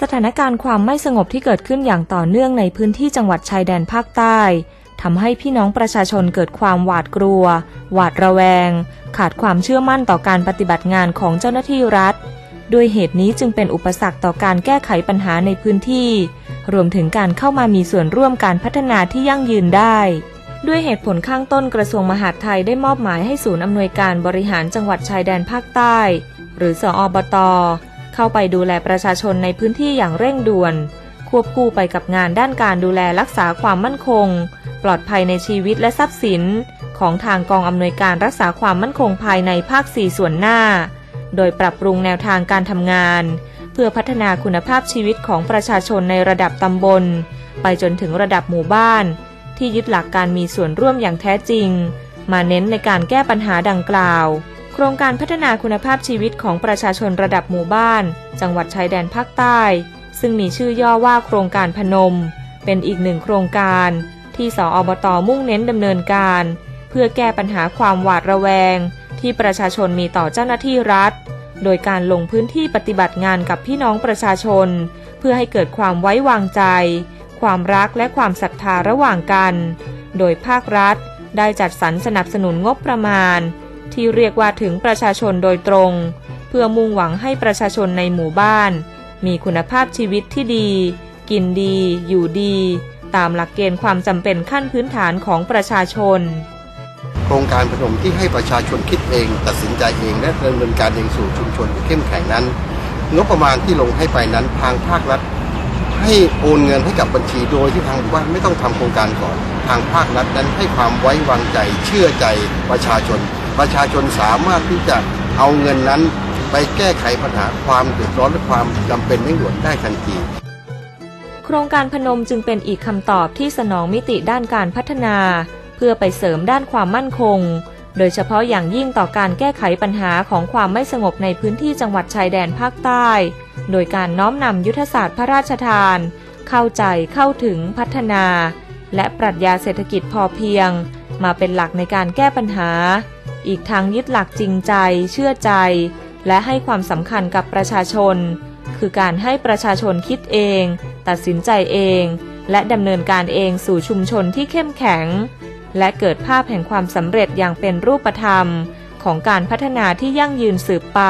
สถานการณ์ความไม่สงบที่เกิดขึ้นอย่างต่อเนื่องในพื้นที่จังหวัดชายแดนภาคใต้ทำให้พี่น้องประชาชนเกิดความหวาดกลัว หวาดระแวง ขาดความเชื่อมั่นต่อการปฏิบัติงานของเจ้าหน้าที่รัฐ ด้วยเหตุนี้จึงเป็นอุปสรรคต่อการแก้ไขปัญหาในพื้นที่ รวมถึงการเข้ามามีส่วนร่วมการพัฒนาที่ยั่งยืนได้ ด้วยเหตุผลข้างต้นกระทรวงมหาดไทยได้มอบหมายให้ศูนย์อำนวยการบริหารจังหวัดชายแดนภาคใต้ หรือสอบต เข้าไปดูแลประชาชนในพื้นที่อย่างเร่งด่วน ควบคู่ไปกับงานด้านการดูแลรักษาความมั่นคง ปลอดภัยในชีวิตและทรัพย์สิน ของทางกองอำนวยการรักษาความมั่นคงภายในภาค 4 ส่วนหน้า โดยปรับปรุงแนวทางการทำงาน เพื่อพัฒนาคุณภาพชีวิตของประชาชนในระดับตำบล ไปจนถึงระดับหมู่บ้าน ที่ยึดหลักการมีส่วนร่วมอย่างแท้จริง มาเน้นในการแก้ปัญหาดังกล่าว ครงการพัฒนาคุณภาพชีวิตของประชาชนระดับหมู่บ้าน จังหวัดชายแดนภาคใต้ ซึ่งมีชื่อย่อว่าโครงการพนม เป็นอีกหนึ่งโครงการ ที่สอบตมุ่งเน้นดำเนินการ เพื่อแก้ปัญหาความหวาดระแวง ที่ประชาชนมีต่อเจ้าหน้าที่รัฐ โดยการลงพื้นที่ปฏิบัติงานกับพี่น้องประชาชน เพื่อให้เกิดความไว้วางใจ ความรักและความศรัทธาระหว่างกัน โดยภาครัฐ ได้จัดสรรสนับสนุนงบประมาณ ที่เรียกว่าถึงประชาชนโดยตรง เพื่อมุ่งหวังให้ประชาชนในหมู่บ้าน มีคุณภาพชีวิตที่ดี กินดี อยู่ดี ตามหลักเกณฑ์ความจำเป็นขั้นพื้นฐานของประชาชน โครงการพนมที่ให้ประชาชนคิดเอง ตัดสินใจเองและดำเนินการเองสู่ชุมชนที่เข้มแข็งนั้น งบประมาณที่ลงให้ไปนั้นทางภาครัฐให้โอนเงินให้กับบัญชีโดยที่ทางหมู่บ้านไม่ต้องทำโครงการก่อน ทางภาครัฐนั้นให้ความไว้วางใจเชื่อใจประชาชน ประชาชนสามารถที่จะเอาเงินนั้น ไปแก้ไขปัญหาความเดือดร้อนและความจำเป็นเร่งด่วนได้ทันทีโครงการพนมจึงเป็นอีกคำตอบที่สนองมิติด้านการพัฒนา เพื่อไปเสริมด้านความมั่นคง โดยเฉพาะอย่างยิ่งต่อการแก้ไขปัญหาของความไม่สงบในพื้นที่จังหวัดชายแดนภาคใต้ โดยการน้อมนำยุทธศาสตร์พระราชทาน เข้าใจเข้าถึงพัฒนา และปรัชญาเศรษฐกิจพอเพียง มาเป็นหลักในการแก้ปัญหา อีกทั้งยึดหลักจริงใจ เชื่อใจ และให้ความสำคัญกับประชาชน คือการให้ประชาชนคิดเอง ตัดสินใจเอง และดำเนินการเองสู่ชุมชนที่เข้มแข็ง และเกิดภาพแห่งความสำเร็จอย่างเป็นรูปธรรม ของการพัฒนาที่ยั่งยืนสืบไป